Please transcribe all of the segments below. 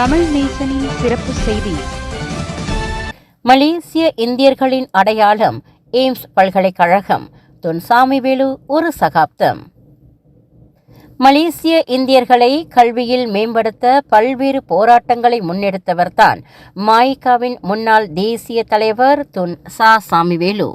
தமிழ் நேசனின் சிறப்பு செய்தி. மலேசிய இந்தியர்களின் அடையாளம் எய்ம்ஸ் பல்கலைக்கழகம் துன்சாமிவேலு ஒரு சகாப்தம். மலேசிய இந்தியர்களை கல்வியில் மேம்படுத்த பல்வேறு போராட்டங்களை முன்னெடுத்தவர்தான் மாயிகாவின் முன்னாள் தேசிய தலைவர் துன் சா சாமிவேலு.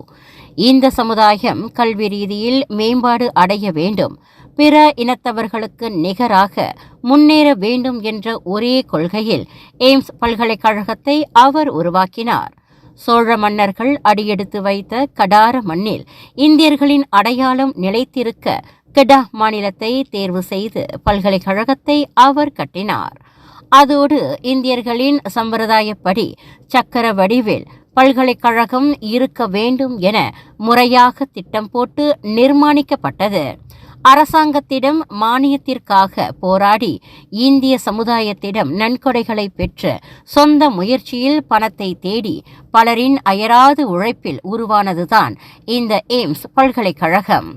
இந்த சமுதாயம் கல்வி ரீதியில் மேம்பாடு அடைய வேண்டும். பிற இனத்தவர்களுக்கு நிகராக முன்னேற வேண்டும் என்ற ஒரே கொள்கையில் எய்ம்ஸ் பல்கலைக்கழகத்தை அவர் உருவாக்கினார். சோழ மன்னர்கள் அடியெடுத்து வைத்த கடார மண்ணில் இந்தியர்களின் அடையாளம் நிலைத்திருக்க கெடா மாநிலத்தை தேர்வு செய்து பல்கலைக்கழகத்தை அவர் கட்டினார். அதோடு இந்தியர்களின் சம்பிரதாயப்படி சக்கர வடிவில் பல்கலைக்கழகம் இருக்க வேண்டும் என முறையாக திட்டம் போட்டு நிர்மாணிக்கப்பட்டது. அரசாங்கத்திடம் மானியத்திற்காக போராடி இந்திய சமுதாயத்திடம் நன்கொடைகளை பெற்று சொந்த முயற்சியில் பணத்தை தேடி பலரின் அயராது உழைப்பில் உருவானதுதான் இந்த எய்ம்ஸ் பல்கலைக்கழகம்.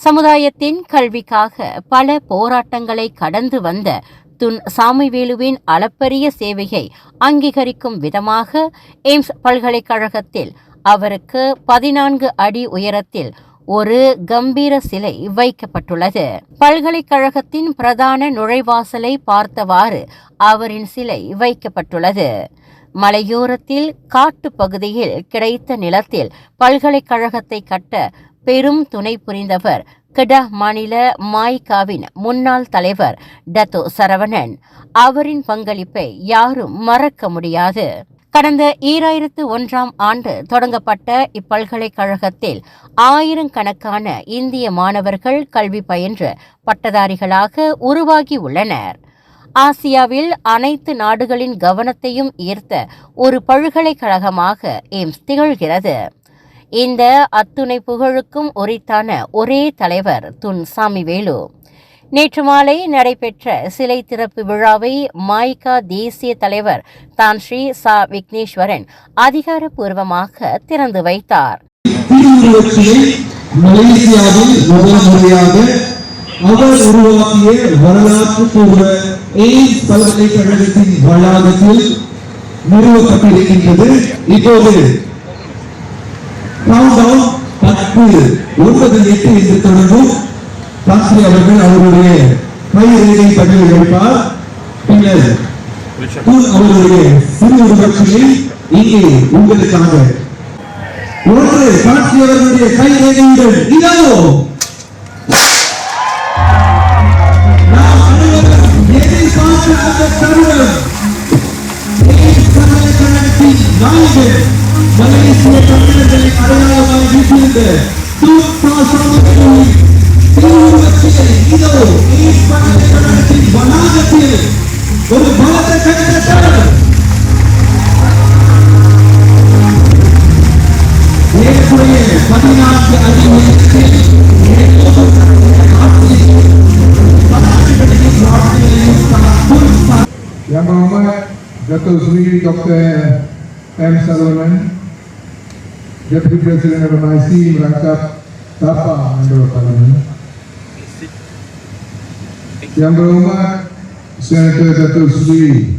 சமுதாயத்தின் கல்விக்காக பல போராட்டங்களை கடந்து வந்த துன் சாமிவேலுவின் அளப்பரிய சேவையை அங்கீகரிக்கும் விதமாக எய்ம்ஸ் பல்கலைக்கழகத்தில் அவருக்கு பதினான்கு அடி உயரத்தில் ஒரு கம்பீர சிலை வைக்கப்பட்டுள்ளது. பல்கலைக்கழகத்தின் பிரதான நுழைவாசலை பார்த்தவாறு அவரின் சிலை வைக்கப்பட்டுள்ளது. மலையோரத்தில் காட்டுப் பகுதியில் கிடைத்த நிலத்தில் பல்கலைக்கழகத்தை கட்ட பெரும் துணை புரிந்தவர் கெடா மாநில மாய்காவின் முன்னாள் தலைவர் டத்தோ சரவணன். அவரின் பங்களிப்பை யாரும் மறக்க முடியாது. கடந்த ஈராயிரத்து ஒன்றாம் ஆண்டு தொடங்கப்பட்ட இப்பல்கலைக்கழகத்தில் ஆயிரக்கணக்கான இந்திய மாணவர்கள் கல்வி பயின்று பட்டதாரிகளாக உருவாகி உள்ளனர். ஆசியாவில் அனைத்து நாடுகளின் கவனத்தையும் ஈர்த்த ஒரு பல்கலைக்கழகமாக எய்ம்ஸ் திகழ்கிறது. இந்த அத்துணை புகழுக்கும் உரித்தான ஒரே தலைவர் துன் சாமிவேலு நேற்று மாலை நடைபெற்ற சிலை திறப்பு விழாவை மாய்கா தேசிய தலைவர் தான் ஸ்ரீ சா விக்னேஸ்வரன் அதிகாரப்பூர்வமாக திறந்து வைத்தார். மலேசியாவில் முதல் முறையாக அவர் உருவாக்கிய வரலாற்று பூர்வ எய்ம்ஸ் பல்கலைக்கழகத்தின் வளாகத்தில் நிறுவப்பட்டிருக்கின்றது. இப்போது கவுண்டவுன் பத்து ஒன்பது எட்டு என்று தொடங்கும் சாஸ்திரி அவர்கள் அவருடைய கைரேகை பதிவு வைப்பார் பின்னர் அவருடைய சிறு உருவச்சிலை இங்கே உங்களுக்காக. ஒன்று சாட்சி அவர்களுடைய கை கைரேகையுடன் இதோ. தருணம் நாயகன் மலேசிய தமிழர்களை அடையாளமாக வீட்டிருந்த தூப்பா சாமிகளின் திருவுருவச்சிலை இதோ எய்ம்ஸ் பல்கலைக்கழகத்தின் வளாகத்தில் ஒரு பலத்த கட்டடம் ஏறக்குறைய பதினான்கு அடி உயரத்தில் Yang Berhormat Datuk Seri Dr. M. Deputy President of merangkap Tapa Member of Parliament. Yang Berhormat Senator Datuk Seri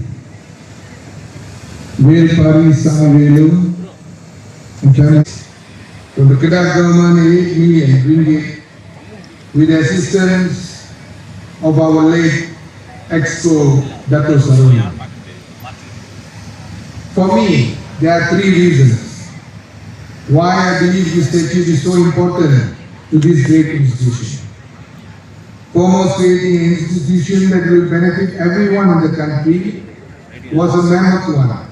Will Paris Chairman from the Kedah government 8 million ringgit with the assistance of our late Exco Dato Saruni. For me, there are three reasons why I believe this statute is so important to this great institution. Foremost, creating an institution that will benefit everyone in the country was a one.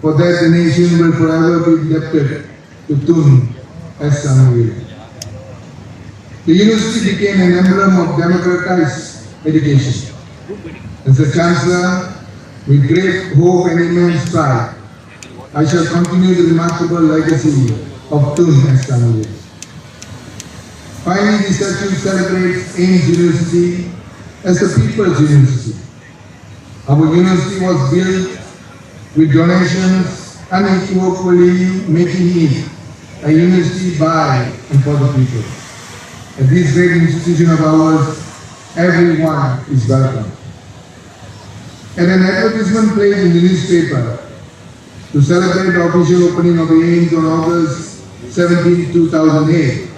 For that, the nation will forever be indebted to Tun as Samuel. The university became an emblem of democratized education. As a chancellor, with great hope and immense pride, I shall continue the remarkable legacy of Tun as Samuel. Finally, the statute celebrates Ames University as a people's university. Our university was built with donations unequivocally making it a university by and for the people. At this great institution of ours, everyone is welcome. and an advertisement placed in the newspaper to celebrate the official opening of the AIMS on August 17, 2008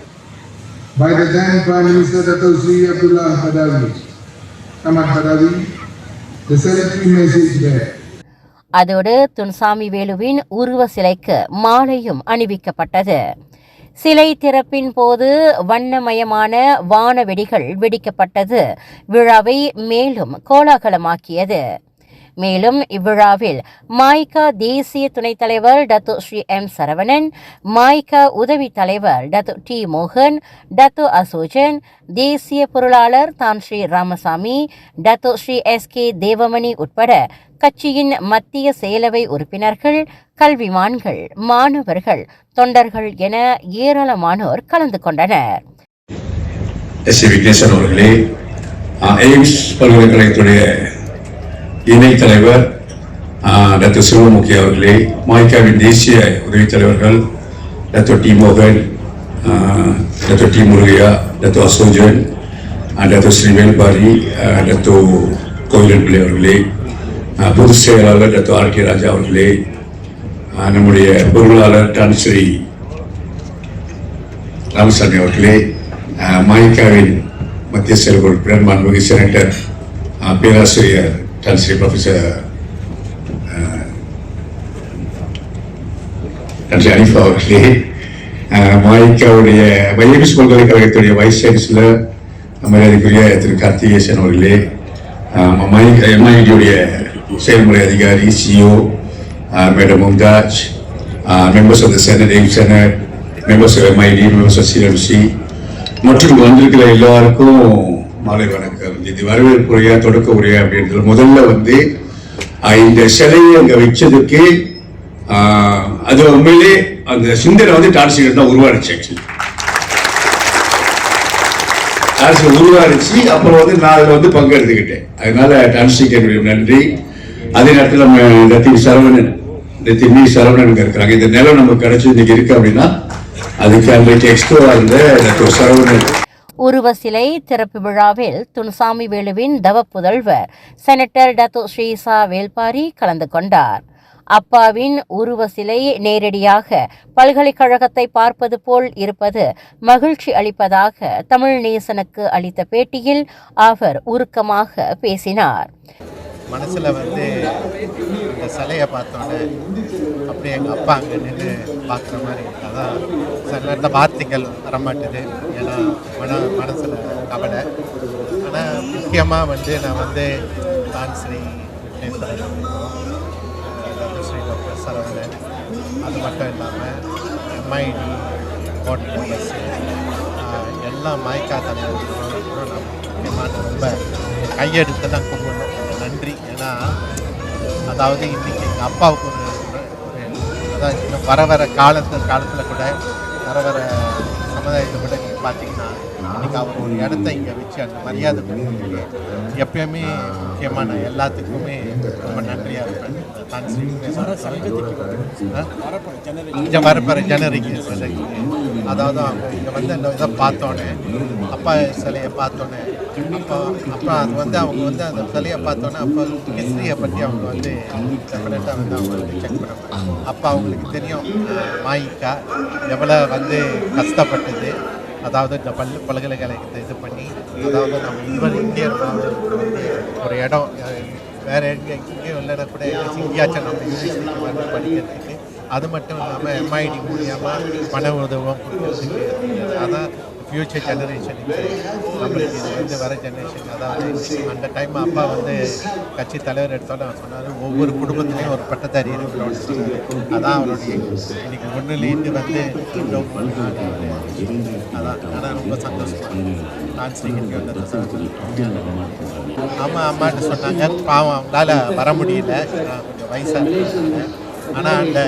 by the then Prime Minister Dato Sri Abdullah Badawi. Ahmad Badawi, the celebratory message there. அதோடு துன்சாமி வேலுவின் உருவ சிலைக்கு மாலையும் அணிவிக்கப்பட்டது சிலை திறப்பின் போது வண்ணமயமான வான வெடிகள் வெடிக்கப்பட்டது விழாவை மேலும் கோலாகலமாக்கியது மேலும் இவ்விழாவில் மாய்கா தேசிய துணைத் தலைவர் டத்து ஸ்ரீ எம் சரவணன் மாய்கா உதவி தலைவர் டத்து டி மோகன் டத்து அசோஜன் தேசிய பொருளாளர் Tan Sri Ramasamy Datuk Sri S K Devamany உட்பட கட்சியின் மத்திய செயலவை உறுப்பினர்கள் கல்விமான்கள் மாணவர்கள் தொண்டர்கள் என ஏராளமானோர் கலந்து கொண்டனர். எஸ் சி விக்னேஸ்வரன் அவர்களே எய்ம்ஸ் பல்கலைக்கழகத்துடைய இணைத் தலைவர் டாக்டர் சிவமுகி அவர்களே மாய்க்காவின் தேசிய உதவித் தலைவர்கள் டாக்டர் டி மோகன் doctor D Murugaiah doctor Asojan doctor Sri Velpari doctor Kovilan Pillai அவர்களே பொதுச் செயலாளர் டாக்டர் ஆர் கே ராஜா அவர்களே நம்முடைய பொருளாளர் டான் ராமசாமி அவர்களே அஹ், மத்திய செயல்பொருள் உறுப்பினர் செனட்டர் பேராசிரியர் டான்ஸ்ரீ ப்ரொஃபசர் நன்றி அனிஃபா அவர்களே மாய்க்காவுடைய வைஎம்எஸ் பல்கலைக்கழகத்துடைய வைஸ் சான்சலர் மரியாதைக்குரிய திரு கார்த்திகேசன் அவர்களே எம்ஐடியுடைய செயல்முறை அதிகாரி CEO madam Mumtaz members of the senate AIM senate members of MIT members of CMC மற்றும் வந்திருக்கிற எல்லாருக்கும் மாலை வணக்கம். இது வரவேற்புரையா தொடக்க உரையா அப்படின்றது முதல்ல வந்து இந்த சிலையை அங்க வச்சதுக்கு ஆஹ், அது உண்மையிலே அந்த சிந்தனை வந்து டான்சிகர் தான் உருவாடுச்சு ஆக்சுவலி டான்ஸ் உருவாருச்சு அப்புறம் வந்து நான் அதில் வந்து பங்கெடுத்துக்கிட்டேன். அதனால டான்ஸுக்கு நன்றி. அதே நேரத்தில் நம்ம நத்தின் சரவணன் நத்தி மீ சரவணன் இருக்கிறாங்க. இந்த நிலம் நமக்கு கிடைச்சி இன்னைக்கு இருக்கு அப்படின்னா அதுக்கு அன்றைக்கு எக்ஸ்ட்ரா இருந்த சரவணன். உருவ சிலை திறப்பு விழாவில் துன்சாமி வேலுவின் தவ புதல்வர் செனட்டர் டத்து ஸ்ரீசா வேல்பாரி கலந்து கொண்டார். அப்பாவின் உருவ சிலை நேரடியாக பல்கலைக்கழகத்தை பார்ப்பது போல் இருப்பது மகிழ்ச்சி அளிப்பதாக தமிழ் நேசனுக்கு அளித்த பேட்டியில் அவர் உருக்கமாக பேசினார். மனசில் வந்து இந்த சிலையை பார்த்தோன்னே அப்படியே எங்கள் அப்பா அங்கே நின்று பார்க்குற மாதிரி அதான் சில நேரத்தில் வார்த்தைகள் வரமாட்டுது. ஏன்னா மன மனசில் கவலை. ஆனால் முக்கியமாக வந்து நான் வந்து தான் ஸ்ரீ டாக்டர் ஸ்ரீ டாக்டர் சரவணன். அது மட்டும் இல்லாமல் எம்ஐடி போர்ட் எல்லாம் எல்லா மாய்க்கா தலைவர்களும் நான் முக்கியமான ரொம்ப கையெடுத்து தான் கும்பிடுவேன். நன்றி. ஏன்னா அதாவது இன்னைக்கு எங்கள் அப்பாவுக்கு ஒரு அதான் இன்னும் வர வர காலத்து காலத்தில் கூட வர வர சமுதாயத்தை கூட நீங்கள் பார்த்தீங்கன்னா இன்னைக்கு அவர் ஒரு இடத்த இங்கே வச்சு அந்த மரியாதை கொடுக்குறீங்க எப்பயுமே முக்கியமான எல்லாத்துக்குமே ரொம்ப நன்றியாக இருப்பேன். தான் ஸ்ரீ இங்கே வரப்போகிற சிலைக்கு அதாவது அவங்க இங்கே வந்து அந்த இதை பார்த்தோன்னே அப்பா சிலையை பார்த்தோன்னே அப்போ அப்போ அது வந்து அவங்க வந்து அந்த சிலையை பார்த்தோன்னே அப்போ ஹிஸ்ட்ரியை பற்றி அவங்க வந்து டெஃபினட்டாக வந்து அவங்க வந்து செக் பண்ணுவாங்க அப்போ அவங்களுக்கு தெரியும் மாயிக்கா எவ்வளோ வந்து கஷ்டப்பட்டது. அதாவது இந்த பல் பல்கலைக்கழகத்தை இது பண்ணி அதாவது நம்ம இவர் இந்தியர் வந்து ஒரு இடம் வேறு எங்கே எங்கேயும் இல்லைன்னா கூட எங்கேயாச்சும் நம்ம யூனிவர்சிட்டிக்கு வந்து படிக்கிறதுக்கு அது மட்டும் இல்லாமல் எம்ஐடி மூலியமாக பண உதவும் அதான் ஃப்யூச்சர் ஜெனரேஷனுக்கு நம்மளுக்கு இது வந்து வர ஜெனரேஷன் அதாவது அந்த டைம் அப்பா வந்து கட்சி தலைவர் எடுத்தாலும் அவர் சொன்னார் ஒவ்வொரு குடும்பத்துலேயும் ஒரு பட்டதாரி இருக்கணும்னு அதான் அவருடைய இன்னைக்கு ஒன்றுலேருந்து வந்து அதான். ஆனால் ரொம்ப சந்தோஷம். நான் ஸ்ரீகிட்டு வந்தது ஆமாம் அம்மான்னு சொன்னாங்க. பாவம் அவங்களால வர முடியல. கொஞ்சம் வயசாக ஆனால் அந்த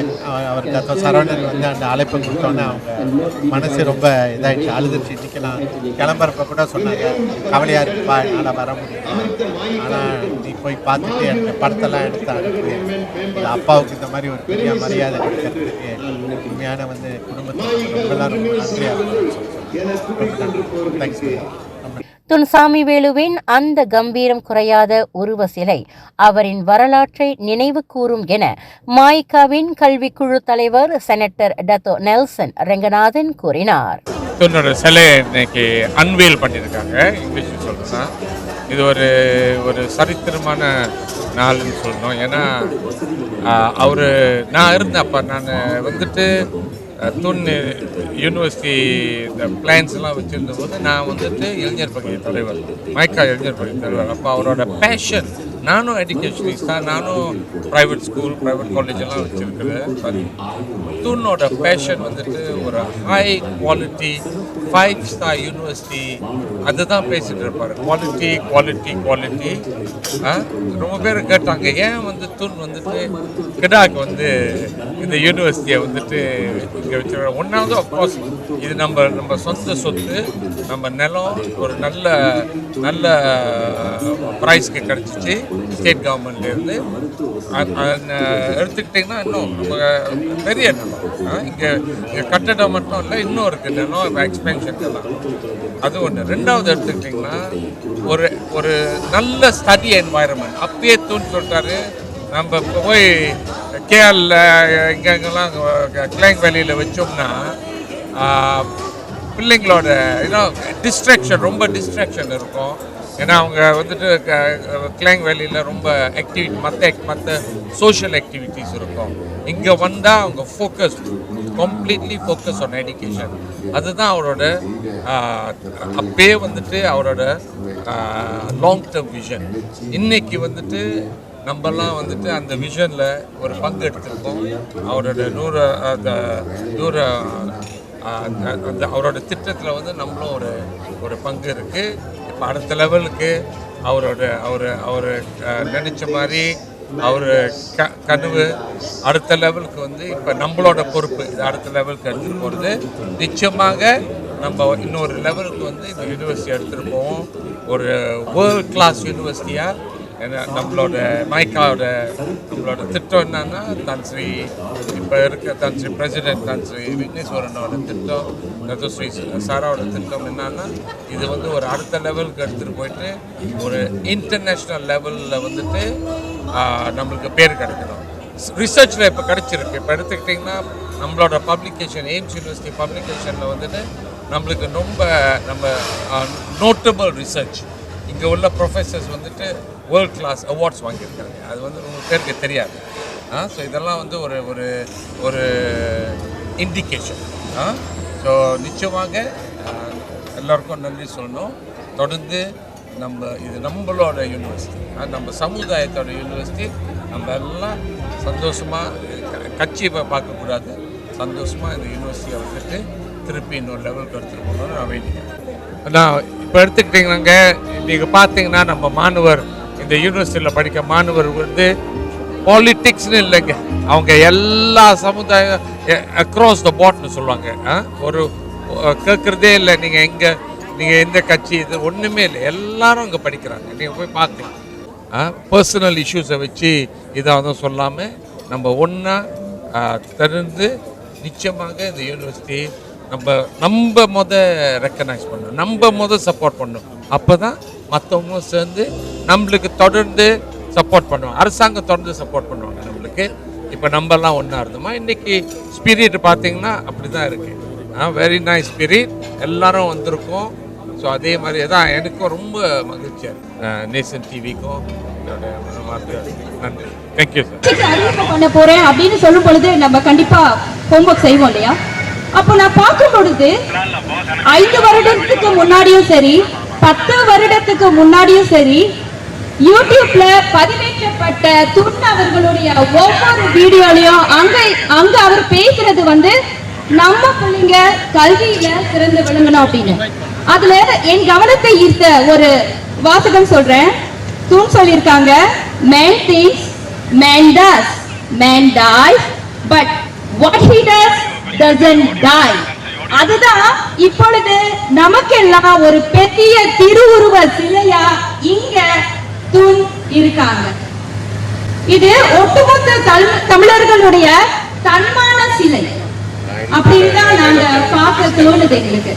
அவருக்கு அந்த சரவணன் வந்து அந்த அழைப்பை கொடுத்தோன்னே அவங்க மனசு ரொம்ப இதாகிடுச்சு அழுதுச்சு இன்னைக்கு கிளம்புறப்ப கூட சொன்னாங்க கவலையாக இருக்குப்பா என்னால் வர முடியும் ஆனால் நீ போய் பார்த்துட்டு எனக்கு படத்தெல்லாம் எடுத்து அனுப்பி இந்த அப்பாவுக்கு இந்த மாதிரி ஒரு பெரிய மரியாதை கொடுக்கறதுக்கு உண்மையான வந்து குடும்பத்துக்கு ரொம்ப நன்றியாக இருக்கும் தேங்க்ஸ் ரொம்ப துன்சாமி வேலுவின் அந்த கம்பீரம் குறையாத உருவ சிலை அவரின் வரலாற்றை நினைவு கூறும் என மாய்காவின் கல்விக்குழு தலைவர் செனட்டர் டத்தோ நெல்சன் ரெங்கநாதன் கூறினார். தன்னோட சிலையை இன்னைக்கு அன்வேல் பண்ணியிருக்காங்க. இங்கிலீஷ் சொல்லணும்னா இது ஒரு ஒரு சரித்திரமான நாள்னு சொல்லணும். ஏன்னா அவர் நான் இருந்தேன் அப்போ. நான் வந்துட்டு தூண் யூனிவர்சிட்டி இந்த பிளான்ஸ்லாம் வச்சுருந்த போது நான் வந்துட்டு இளைஞர் பகுதி தலைவர் மைக்கா இளைஞர் பகுதி தலைவர். அப்போ அவரோட பேஷன் நானும் எஜுகேஷனிஸ்ட் தான் நானும் ப்ரைவேட் ஸ்கூல் ப்ரைவேட் காலேஜ் எல்லாம் வச்சுருக்கிறேன் தூணோட பேஷன் வந்துட்டு ஒரு high quality five star university அதுதான் பேசிகிட்டு இருப்பார். குவாலிட்டி குவாலிட்டி குவாலிட்டி ரொம்ப பேர் கேட்டாங்க ஏன் வந்து தூண் வந்துட்டு கிடாக்கு வந்து இந்த யூனிவர்சிட்டியை வந்துட்டு இங்கே வச்சு ஒன்றாவது அஃப்கோர்ஸ் இது நம்ம நம்ம சொந்த சொத்து நம்ம நிலம் ஒரு நல்ல நல்ல ப்ரைஸ்க்கு கிடச்சிச்சு. ஸ்டேட் கவர்மெண்ட்லேருந்து. எடுத்துக்கிட்டிங்கன்னா இன்னும் நம்ம பெரிய இங்கே இங்கே கட்டடம் மட்டும் இல்லை இன்னும் இருக்குது. இன்னும் எக்ஸ்பென்ஷன் எல்லாம். அது ஒன்று ரெண்டாவது எடுத்துக்கிட்டிங்கன்னா ஒரு ஒரு நல்ல ஸ்டடி என்வாயரன்மெண்ட் அப்பயே தூண் சொல்லிட்டாரு. நம்ம இப்போ போய் கேஎல்ல இங்கெல்லாம் கிளாங் வேலியில் வச்சோம்னா பிள்ளைங்களோட ஏன்னா டிஸ்ட்ராக்ஷன் ரொம்ப டிஸ்ட்ராக்ஷன் இருக்கும். ஏன்னா அவங்க வந்துட்டு கிளாங் வேலியில் ரொம்ப ஆக்டிவிட்டி மற்ற மற்ற சோஷியல் ஆக்டிவிட்டீஸ் இருக்கும். இங்கே வந்தால் அவங்க focus completely focus on education அதுதான் அவரோட ஆஹ், அப்பயே வந்துட்டு அவரோட லாங் டேர்ம் விஷன் இன்னைக்கு வந்துட்டு நம்மலாம் வந்துட்டு அந்த விஷனில் ஒரு பங்கு எடுத்திருக்கோம். அவரோட நூறு அந்த நூறு அந்த அந்த அவரோட திட்டத்தில் வந்து நம்மளும் ஒரு ஒரு பங்கு இருக்குது அடுத்த லெவலுக்கு அவரோட அவர் அவர் நினச்ச மாதிரி அவர் க கனவு அடுத்த லெவலுக்கு வந்து இப்போ நம்மளோட பொறுப்பு இது அடுத்த லெவலுக்கு எடுத்துகிட்டு போகிறது நிச்சயமாக நம்ம இன்னொரு லெவலுக்கு வந்து இந்த யூனிவர்சிட்டி எடுத்துகிட்டு போவோம். ஒரு வேர்ல்ட் கிளாஸ் யூனிவர்சிட்டியாக ஏன்னா நம்மளோட மைக்காவோட நம்மளோட திட்டம் என்னன்னா தன்ஸ்ரீ இப்போ இருக்க தான் ஸ்ரீ பிரசிடென்ட் தான் ஸ்ரீ விக்னேஸ்வரனோட திட்டம் ரத்த ஸ்ரீ சாராவோட திட்டம் என்னன்னா இது வந்து ஒரு அடுத்த லெவலுக்கு எடுத்துகிட்டு போயிட்டு ஒரு இன்டர்நேஷ்னல் லெவலில் வந்துட்டு நம்மளுக்கு பேர் கிடைக்கணும். ரிசர்ச்சில் இப்போ கிடச்சிருக்கு. இப்போ எடுத்துக்கிட்டிங்கன்னா நம்மளோட பப்ளிகேஷன் எய்ம்ஸ் யூனிவர்சிட்டி பப்ளிகேஷனில் வந்துட்டு நம்மளுக்கு ரொம்ப நம்ம நோட்டபிள் ரிசர்ச் இங்கே உள்ள ப்ரொஃபஸர்ஸ் வந்துட்டு வேர்ல்ட் கிளாஸ் அவார்ட்ஸ் வாங்கியிருக்காங்க. அது வந்து ரொம்ப பேருக்கு தெரியாது. ஆ ஸோ இதெல்லாம் வந்து ஒரு ஒரு ஒரு இண்டிகேஷன் ஆ ஸோ நிச்சயமாக எல்லாருக்கும் நன்றி சொல்லணும். தொடர்ந்து நம்ம இது நம்மளோட யூனிவர்சிட்டி நம்ம சமுதாயத்தோட யூனிவர்சிட்டி நம்ம எல்லாம் சந்தோஷமாக கட்சியை பார்க்கக்கூடாது. சந்தோஷமாக இந்த யூனிவர்சிட்டியை வந்துட்டு திருப்பி இன்னொரு லெவலுக்கு எடுத்துகிட்டு போகணும்னு நான் வேண்டிக்கிறேன். நான் இப்போ எடுத்துக்கிட்டிங்கன்னாங்க நீங்கள் பார்த்தீங்கன்னா நம்ம மாணவர் இந்த யூனிவர்சிட்டியில் படிக்க மாணவர் வந்து பாலிட்டிக்ஸ்னு இல்லைங்க. அவங்க எல்லா சமுதாயம் அக்ராஸ் த போட்னு சொல்லுவாங்க. ஆ? ஒரு கேட்குறதே இல்லை. நீங்கள் எங்கே நீங்கள் எந்த கட்சி இது ஒன்றுமே இல்லை. எல்லாரும் அங்கே படிக்கிறாங்க. நீங்கள் போய் பார்க்கலாம் பர்சனல் இஷ்யூஸை வச்சு இதாக சொல்லாமல் நம்ம ஒன்றா தெரிந்து நிச்சயமாக இந்த யூனிவர்சிட்டி நம்ம நம்ம முத ரெக்கக்னைஸ் பண்ணணும். நம்ம முத சப்போர்ட் பண்ணணும். அப்போ தான் மற்றவங்களும் சேர்ந்து நம்மளுக்கு தொடர்ந்து சப்போர்ட் பண்ணுவாங்க. அரசாங்கம் தொடர்ந்து சப்போர்ட் பண்ணுவாங்க நம்மளுக்கு. இப்போ நம்மலாம் ஒன்றா இருந்தோமா? இன்றைக்கி ஸ்பிரிட் பார்த்தீங்கன்னா அப்படி தான் இருக்குது வெரி நைஸ் ஸ்பிரிட் எல்லாரும் வந்திருக்கோம். ஸோ அதே மாதிரி தான் எனக்கும் ரொம்ப மகிழ்ச்சியாக இருக்கு நேசன் டிவிக்கும் நன்றி. தேங்க்யூ சார் பண்ண போகிறேன் அப்படின்னு சொல்லும் பொழுது நம்ம கண்டிப்பாக ஹோம்ஒர்க் செய்வோம் இல்லையா? அப்போ நான் பார்க்கும் பொழுது ஐந்து வருடத்துக்கு முன்னாடியும் சரி பத்து வருடத்துக்கு முன்னாடியும் சரி யூடியூப்ல பதிவேற்றப்பட்ட துண் அவர்களுடைய ஒவ்வொரு வீடியோலையும் அங்க அங்க அவர் பேசுறது வந்து நம்ம பிள்ளைங்க கல்வியில சிறந்து விளங்கணும் அப்படின்னு. அதுல என் கவனத்தை ஈர்த்த ஒரு வாசகம் சொல்றேன். தூண் சொல்லியிருக்காங்க man thinks man does man dies but what he does doesn't die. அதுதான் இப்பொழுது நமக்கெல்லாம் ஒரு பெரிய திருவுருவ சிலையா இங்க தூண் இருக்காங்க. இது ஒட்டுமொத்த தமிழ்- தமிழர்களுடைய தன்மான சிலை. அப்படின்னு தான் நாங்க பார்க்க தோணுது எங்களுக்கு.